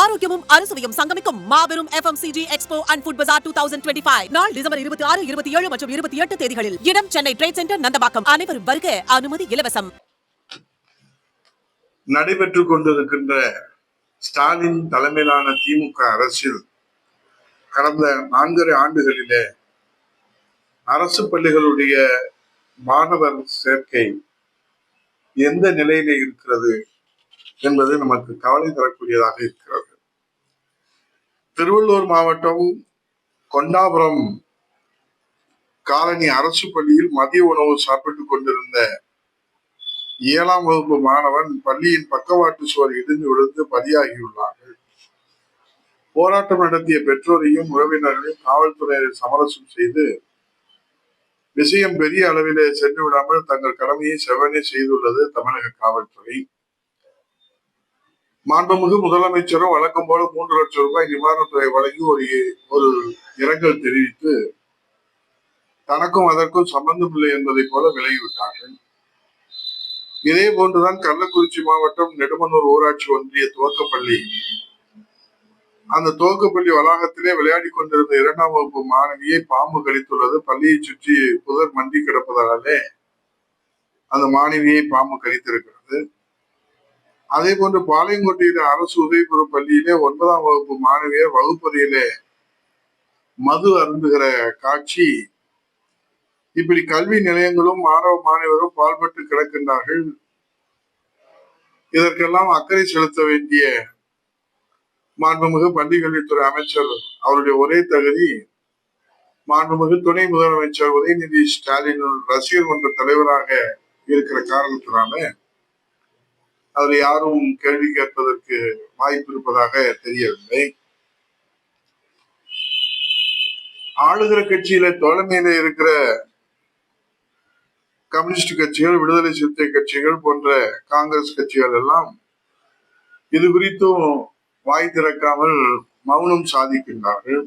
ஆரோக்கியமும் அறுசுவையும் சங்கமிக்கும் மாபெரும் FMCG expo and food Bazaar two thousand twenty five நாள் டிசம்பர் இருபத்தி ஆறு இருபத்தி ஏழு மற்றும் இருபத்தி எட்டு தேதிகளில் இடம் சென்னை ட்ரேட் சென்டர் நந்தபாக்கம் அனைவரும் வருக அனுமதி இலவசம். நடைபெற்றுக் கொண்டிருக்கின்ற ஸ்டாலின் தலைமையிலான திமுக அரசில் கடந்த நான்கரை ஆண்டுகளிலே அரசு பள்ளிகளுடைய மாணவர் சேர்க்கை எந்த நிலையிலே இருக்கிறது என்பது நமக்கு கவலை தரக்கூடியதாக இருக்கிறது. திருவள்ளூர் மாவட்டம் கொண்டாபுரம் காலனி அரசு பள்ளியில் மதிய உணவு சாப்பிட்டுக் கொண்டிருந்த ஏழாம் வகுப்பு மாணவன் பள்ளியின் பக்கவாட்டு சுவர் இடிந்து விழுந்து பலியாகியுள்ளார்கள். போராட்டம் நடத்திய பெற்றோரையும் உறவினர்களையும் காவல்துறையினர் சமரசம் செய்து விஷயம் பெரிய அளவிலே சென்று விடாமல் தங்கள் கடமையை செவனே செய்துள்ளது தமிழக காவல்துறை. மாண்புமிகு முதலமைச்சரும் வழக்கம் போல மூன்று லட்சம் ரூபாய் நிவாரணத்துறை வழங்கி ஒரு ஒரு இரங்கல் தெரிவித்து தனக்கும் அதற்கும் சம்பந்தம் இல்லை என்பதை போல விலகிவிட்டார்கள். இதே போன்றுதான் கள்ளக்குறிச்சி மாவட்டம் நெடுமனூர் ஊராட்சி ஒன்றிய துவக்கப்பள்ளி. அந்த துவக்கப்பள்ளி வளாகத்திலே விளையாடி கொண்டிருந்த இரண்டாம் வகுப்பு மாணவியை பாம்பு கடித்துள்ளது. பள்ளியை சுற்றி புதர் மண்டி கிடப்பதாலே அந்த மாணவியை பாம்பு கடித்திருக்கிறது. அதே போன்று பாளையங்கோட்டையில அரசு உதவிபுரம் பள்ளியிலே ஒன்பதாம் வகுப்பு மாணவியர் வகுப்பறையிலே மது அருந்துகிற காட்சி. இப்படி கல்வி நிலையங்களும் மாணவ மாணவரும் பால்பட்டு கிடக்கின்றார்கள். இதற்கெல்லாம் அக்கறை செலுத்த வேண்டிய மாண்புமிகு பள்ளிக்கல்வித்துறை அமைச்சர் அவருடைய ஒரே தகுதி மாண்புமிகு துணை முதலமைச்சர் உதயநிதி ஸ்டாலின் ரசிகர் மன்ற தலைவராக இருக்கிற காரணத்தினால அதில் யாரும் கேள்வி கேட்பதற்கு வாய்ப்பு இருப்பதாக தெரியவில்லை. ஆளுகிற கட்சியில தோழமையில இருக்கிற கம்யூனிஸ்ட் கட்சிகள் விடுதலை சிறுத்தை கட்சிகள் போன்ற காங்கிரஸ் கட்சிகள் எல்லாம் இது குறித்தும் வாய் திறக்காமல் மௌனம் சாதிக்கின்றார்கள்.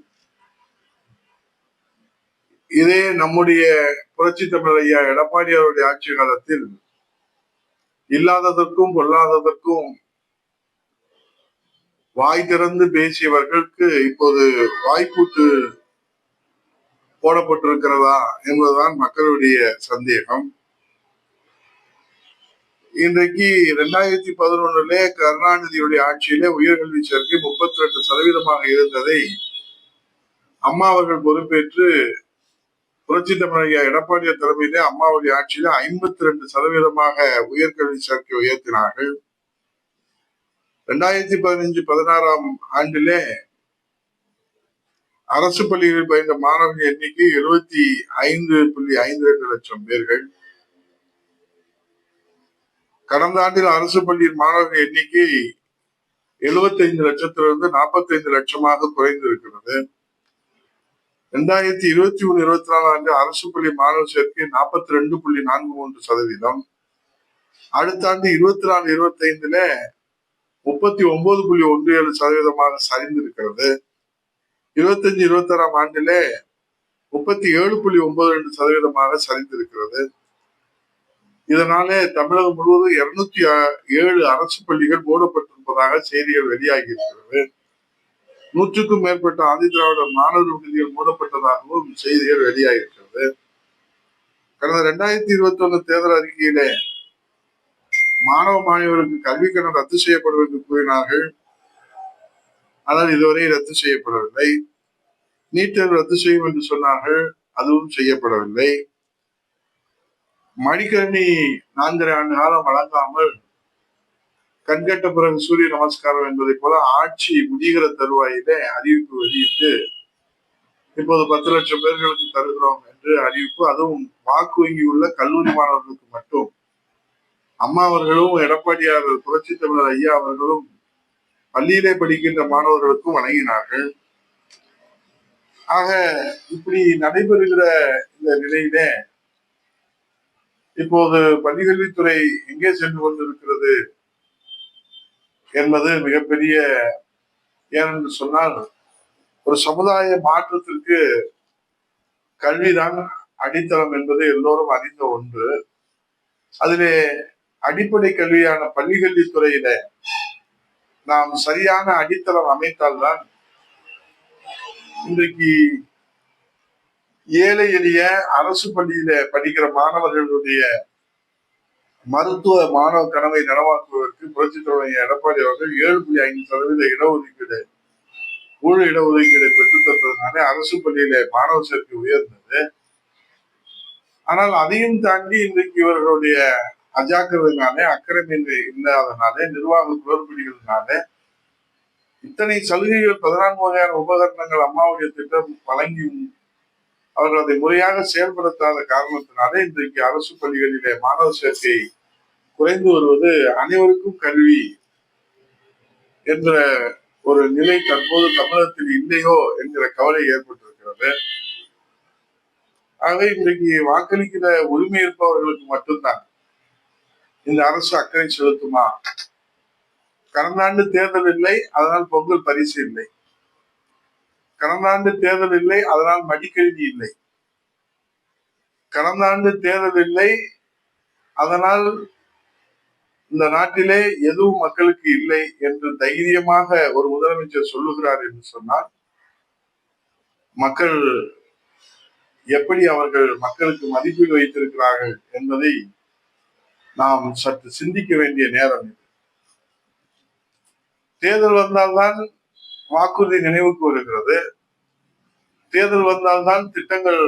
இதே நம்முடைய புரட்சி தமிழர் ஐயா எடப்பாடி அவருடைய ஆட்சி காலத்தில் இல்லாததற்கும் பொல்லாததற்கும் வாய் திறந்து பேசியவர்களுக்கு இப்போது வாய்ப்பூட்டு போடப்பட்டிருக்கிறதா என்பதுதான் மக்களுடைய சந்தேகம். இன்றைக்கு இரண்டாயிரத்தி பதினொன்னுலே கருணாநிதியுடைய ஆட்சியிலே உயர்கல்வி சேர்க்கை முப்பத்தி ரெண்டு சதவீதமாக இருந்ததை அம்மா அவர்கள் பொறுப்பேற்று புரட்சி தமிழக எடப்பாடியார் தலைமையிலே அம்மாவுடைய ஆட்சியில ஐம்பத்தி ரெண்டு சதவீதமாக உயர்கல்வி சேர்க்கை உயர்த்தினார்கள். இரண்டாயிரத்தி பதினஞ்சு பதினாறாம் ஆண்டிலே அரசு பள்ளிகளில் பயின்ற மாணவர்கள் எண்ணிக்கை எழுபத்தி ஐந்து புள்ளி ஐந்து ரெண்டு லட்சம் பேர்கள். கடந்த ஆண்டில் அரசு பள்ளியின் மாணவர்கள் எண்ணிக்கை எழுபத்தி ஐந்து லட்சத்திலிருந்து நாற்பத்தி ஐந்து லட்சமாக குறைந்திருக்கிறது. ரெண்டாயிரத்தி இருபத்தி ஒன்னு இருபத்தி நாலு ஆண்டு அரசு பள்ளி மாணவர் சேர்க்கை நாற்பத்தி ரெண்டு புள்ளி நான்கு மூன்று சதவீதம். அடுத்த ஆண்டு இருபத்தி நாலு இருபத்தி ஐந்துல முப்பத்தி ஒன்பது புள்ளி ஒன்று ஏழு சதவீதமாக சரிந்திருக்கிறது. இருபத்தஞ்சு இருபத்தி ஆறாம் ஆண்டிலே முப்பத்தி ஏழு புள்ளி ஒன்பது ரெண்டு சதவீதமாக சரிந்திருக்கிறது. இதனாலே தமிழகம் முழுவதும் இருநூத்தி ஏழு அரசு பள்ளிகள் மூடப்பட்டிருப்பதாக செய்திகள் வெளியாகி இருக்கிறது. நூற்றுக்கும் மேற்பட்ட ஆதி திராவிடர் மாணவர் விடுதிகள் மூடப்பட்டதாகவும் செய்திகள் வெளியாகிருக்கிறது கடந்த ரெண்டாயிரத்தி இருபத்தி ஒண்ணு தேர்தல் அறிக்கையிலே மாணவ மாணவர்களுக்கு கல்வி கடன் ரத்து செய்யப்படும் என்று கூறினார்கள். ஆனால் இதுவரை ரத்து செய்யப்படவில்லை. நீட் தேர்வு ரத்து செய்யும் என்று சொன்னார்கள். அதுவும் செய்யப்படவில்லை. மடிக்கணி நான்கரை ஆண்டு காலம் வழங்காமல் கண்கட்ட பிறகு சூரிய நமஸ்காரம் என்பதை போல ஆட்சி முடிகிற தருவாயிலே அறிவிப்பு வெளியிட்டு இப்போது பத்து லட்சம் பேர்களுக்கு தருகிறோம் என்று அறிவிப்பு அதுவும் வாக்கு வங்கி உள்ள கல்லூரி மாணவர்களுக்கு மட்டும். அம்மா அவர்களும் எடப்பாடியார் புரட்சி தமிழர் ஐயா அவர்களும் பள்ளியிலே படிக்கின்ற மாணவர்களுக்கும் வழங்கினார்கள் ஆக இப்படி நடைபெறுகிற இந்த நிலையிலே இப்போது பள்ளிக்கல்வித்துறை எங்கே சென்று கொண்டிருக்கிறது? என்பது மிகப்பெரிய ஏனென்று சொன்னால் ஒரு சமுதாய மாற்றத்திற்கு கல்விதான் அடித்தளம் என்பது எல்லோரும் அறிந்த ஒன்று. அதிலே அடிப்படை கல்வியான பள்ளிக்கல்வித்துறையில நாம் சரியான அடித்தளம் அமைத்தால்தான் இன்றைக்கு ஏழை எளிய அரசு பள்ளியில படிக்கிற மாணவர்களுடைய மருத்துவ மாணவ கனவை நனவாக்குவதற்கு புரட்சி தலைவர் எடப்பாடி அவர்கள் ஏழு புள்ளி ஐந்து சதவீத இடஒதுக்கீடு முழு இடஒதுக்கீடு பெற்றுத்தந்ததுனால அரசு பள்ளியில மாணவ சேர்க்கை உயர்ந்தது. ஆனால் அதையும் தாண்டி இன்றைக்கு இவர்களுடைய அஜாக்கிரதனாலே அக்கறைமின்மை இல்லாதனாலே நிர்வாக குளறுபடிகளினாலே இத்தனை சலுகைகள் பதினான்கு வகையான உபகரணங்கள் அம்மாவுடைய திட்டம் வழங்கியும் அவர்கள் அதை முறையாக செயல்படுத்தாத காரணத்தினாலே இன்றைக்கு அரசு பள்ளிகளிலே மாணவ சேர்க்கை குறைந்து வருவது அனைவருக்கும் கல்வி என்ற ஒரு நிலை தற்போது தமிழகத்தில் இல்லையோ என்கிற கவலை ஏற்பட்டிருக்கிறது. ஆகவே இன்றைக்கு வாக்களிக்கிற உரிமை இருப்பவர்களுக்கு மட்டும்தான் இந்த அரசு அக்கறை செலுத்துமா? கடந்த ஆண்டு தேர்தல் இல்லை அதனால் பொங்கல் பரிசு இல்லை. கடந்த ஆண்டு தேர்தல் இல்லை அதனால் மடிக்கல்வி இல்லை. கடந்த ஆண்டு தேர்தல் இல்லை அதனால் இந்த நாட்டிலே எதுவும் மக்களுக்கு இல்லை என்று தைரியமாக ஒரு முதலமைச்சர் சொல்லுகிறார் என்று சொன்னால் மக்கள் எப்படி அவர்கள் மக்களுக்கு மதிப்பீடு வைத்திருக்கிறார்கள் என்பதை நாம் சற்று சிந்திக்க வேண்டிய நேரம் இது. தேர்தல் வந்தால்தான் வாக்குறுதி நினைவுக்கு வருகிறது. தேர்தல் வந்தால்தான் திட்டங்கள்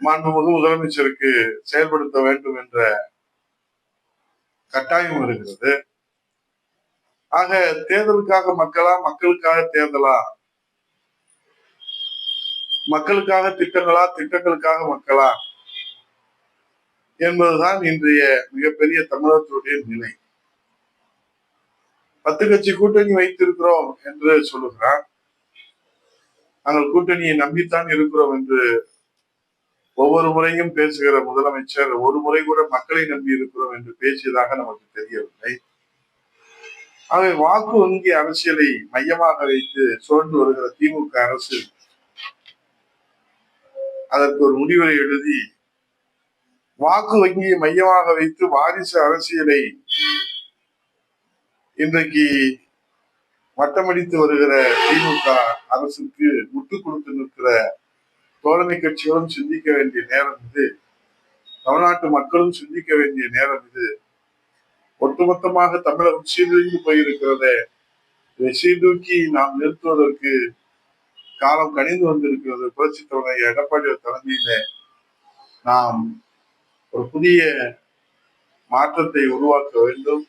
மாண்புமிகு முதலமைச்சருக்கு செயல்படுத்த வேண்டும் என்ற கட்டாயம் வருகிறது. ஆக தேர்தலுக்காக மக்களா? மக்களுக்காக தேர்தலா? மக்களுக்காக திட்டங்களா? திட்டங்களுக்காக மக்களா? என்பதுதான் இன்றைய மிகப்பெரிய தமிழகத்தினுடைய நிலை. பத்து கட்சி கூட்டணி வைத்திருக்கிறோம் என்று சொல்லுகிறார். நாங்கள் கூட்டணியை நம்பித்தான் இருக்கிறோம் என்று ஒவ்வொரு முறையும் பேசுகிற முதலமைச்சர் ஒரு முறை கூட மக்களை நம்பி இருக்கிறோம் என்று பேசியதாக நமக்கு தெரியவில்லை. ஆகவே வாக்கு வங்கி அரசியலை மையமாக வைத்து சுழன்று வருகிற திமுக அரசு அதற்கு ஒரு முடிவை எழுதி வாக்கு வங்கியை மையமாக வைத்து வாரிசு அரசியலை இன்றைக்கு வட்டமடித்து வருகிற திமுக அரசுக்கு முட்டு கொடுத்து நிற்கிற தோழமை கட்சிகளும் சிந்திக்க வேண்டிய நேரம் இது. தமிழ்நாட்டு மக்களும் சிந்திக்க வேண்டிய நேரம் இது. ஒட்டுமொத்தமாக தமிழகம் சீர்திருந்து போயிருக்கிறதே. இதை சீர்தூக்கி நாம் நிறுத்துவதற்கு காலம் கணிந்து வந்திருக்கிறது. புரட்சி தலைவர் எடப்பாடி தலைமையில நாம் ஒரு புதிய மாற்றத்தை உருவாக்க வேண்டும்.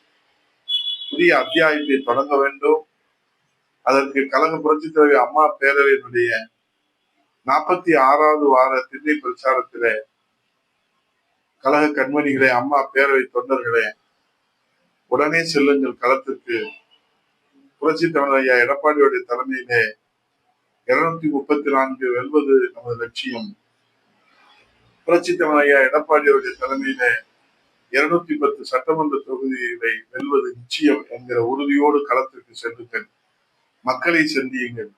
புதிய அத்தியாயத்தை தொடங்க வேண்டும். அதற்கு கழக புரட்சி தலைவர் அம்மா பேரவையினுடைய நாற்பத்தி ஆறாவது வார திண்ணை பிரச்சாரத்திலே கழக கண்மணிகளே அம்மா பேரவை தொண்டர்களே உடனே செல்லுங்கள் களத்திற்கு. புரட்சி தமிழர் ஐயா எடப்பாடியுடைய தலைமையிலே இருநூத்தி முப்பத்தி நான்கு வெல்வது நமது லட்சியம். புரட்சி தமிழர் ஐயா எடப்பாடியுடைய தலைமையிலே இருநூத்தி பத்து சட்டமன்ற தொகுதிகளை வெல்வது நிச்சயம் என்கிற உறுதியோடு களத்திற்கு சென்றுங்கள் மக்களை சந்தியுங்கள்.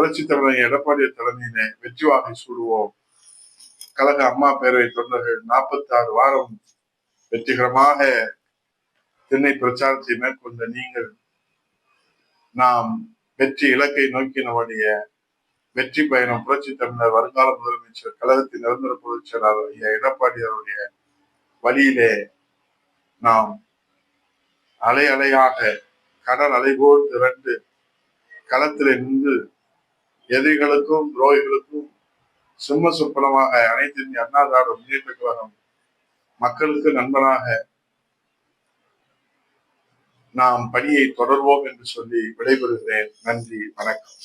புரட்சி தமிழர் எடப்பாடி தலைமையிலே வெற்றி வாகை சூடுவோம். கழக அம்மா பேரவை தொண்டர்கள் நாற்பத்தி ஆறு வாரம் வெற்றிகரமாக திண்ணை பிரச்சாரத்தை மேற்கொண்ட நீங்கள் நாம் வெற்றி இலக்கை நோக்கினவடைய வெற்றி பயணம் புரட்சி தமிழர் வருங்கால முதலமைச்சர் கழகத்தின் நிரந்தர பொதுச் செயலாளர் எடப்பாடி அவருடைய வழியிலே நாம் அலை அலையாக கடல் அலைபோல் திரண்டு களத்திலே நின்று எதிரிகளுக்கும் துரோகிகளுக்கும் சிம்ம சொப்பனமாக அனைத்து இந்திய அண்ணா திராவிட முன்னேற்ற கழகம் மக்களுக்கு நண்பனாக நாம் பணியை தொடர்வோம் என்று சொல்லி விடைபெறுகிறேன். நன்றி வணக்கம்.